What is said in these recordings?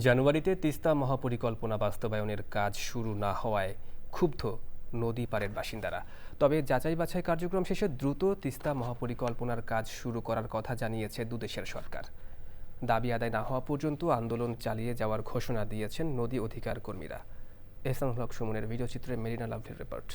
জানুয়ারিতে তিস্তা মহাপরিকল্পনা বাস্তবায়নের কাজ শুরু না হওয়ায় ক্ষুব্ধ নদী পাড়ের বাসিন্দারা। তবে যাচাই বাছাই কার্যক্রম শেষে দ্রুত তিস্তা মহাপরিকল্পনার কাজ শুরু করার কথা জানিয়েছে দুদেশের সরকার। দাবি আদায় না হওয়া পর্যন্ত আন্দোলন চালিয়ে যাওয়ার ঘোষণা দিয়েছেন নদী অধিকার কর্মীরা এহসানুল হক সুমনের ভিডিওচিত্রে মেরিনা লাভলির রিপোর্ট।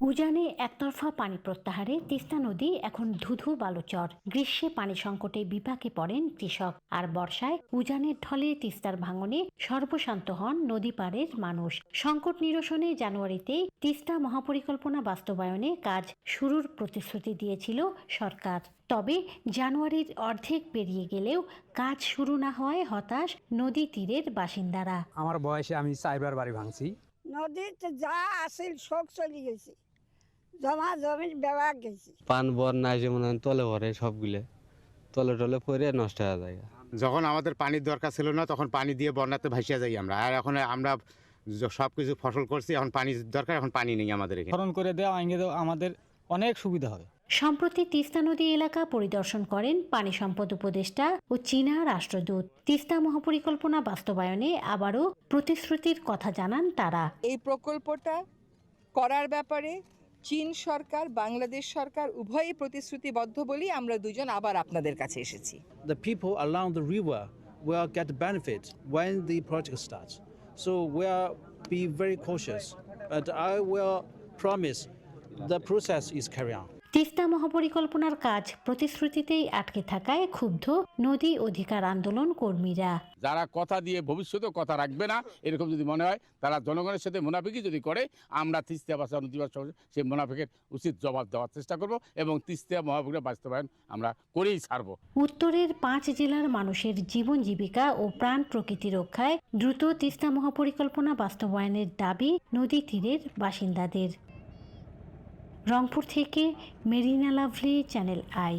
উজানে একতরফা পানি প্রত্যাহারে তিস্তা নদী এখন ধুধু বালুচর। গ্রীষ্মে পানি সংকটে বিপাকে পড়েন কৃষক। আর বর্ষায় উজানের ঢলে তিস্তার ভাঙনে সর্বশান্ত হন নদী পাড়ের মানুষ। সংকট নিরসনে জানুয়ারিতে তিস্তা মহাপরিকল্পনা বাস্তবায়নে কাজ শুরুর প্রতিশ্রুতি দিয়েছিল সরকার। তবে জানুয়ারির অর্ধেক পেরিয়ে গেলেও কাজ শুরু না হওয়ায় হতাশ নদী তীরের বাসিন্দারা। আমার বয়সে আমি চারবার বাড়ি ভাঙছি। নদীতে যা আসিল সব চলে গেছে। জমা জমির ব্যবহার গেছে। পান বন্যা এসে মনে তলে ভরে সবগুলো। তলে টলে পরে নষ্ট হয়ে যায়। যখন আমাদের পানির দরকার ছিল না তখন পানি দিয়ে বন্যাতে ভাসিয়ে যাই আমরা। আর এখন আমরা সব কিছু ফসল করছি এখন পানির দরকার এখন পানি নেই আমাদের এখানে। করে দেওয়া আইনে দেওয়া আমাদের অনেক সুবিধা হবে সম্প্রতি তিস্তা নদী এলাকা পরিদর্শন করেন পানি সম্পদ উপদেষ্টা ও চীনা রাষ্ট্রদূত। তিস্তা মহাপরিকল্পনা বাস্তবায়নে আবারও প্রতিশ্রুতির কথা জানান তারা। এই প্রকল্পটা করার ব্যাপারে চীন সরকার বাংলাদেশ সরকার উভয়ই প্রতিশ্রুতিবদ্ধ বলেই আমরা দুজন আবার আপনাদের কাছে এসেছি the people along the river will get benefit when the project starts. So we'll be very cautious, but I will promise the process is carried on. Teesta মহাপরিকল্পনার কাজ প্রতিশ্রুতিতেই আটকে থাকায় ক্ষুব্ধ নদী অধিকার আন্দোলন কর্মীরা। যারা কথা দিয়ে ভবিষ্যতেও কথা রাখবে না এরকম যদি মনে হয় তারা জনগণের সাথে মুনাফিকি যদি করে আমরা তিস্তা বাসা নদীবাস সেই মুনাফিকের উচিত জবাব দেওয়ার চেষ্টা করব এবং তিস্তা মহাপুরের বাস্তবায়ন আমরা করেই ছাড়বো। উত্তরের পাঁচ জেলার মানুষের জীবন জীবিকা ও প্রাণ প্রকৃতি রক্ষায় দ্রুত তিস্তা মহাপরিকল্পনা বাস্তবায়নের দাবি নদী তীরের বাসিন্দাদের। রংপুর থেকে মেরিনা লাভলি চ্যানেল আই।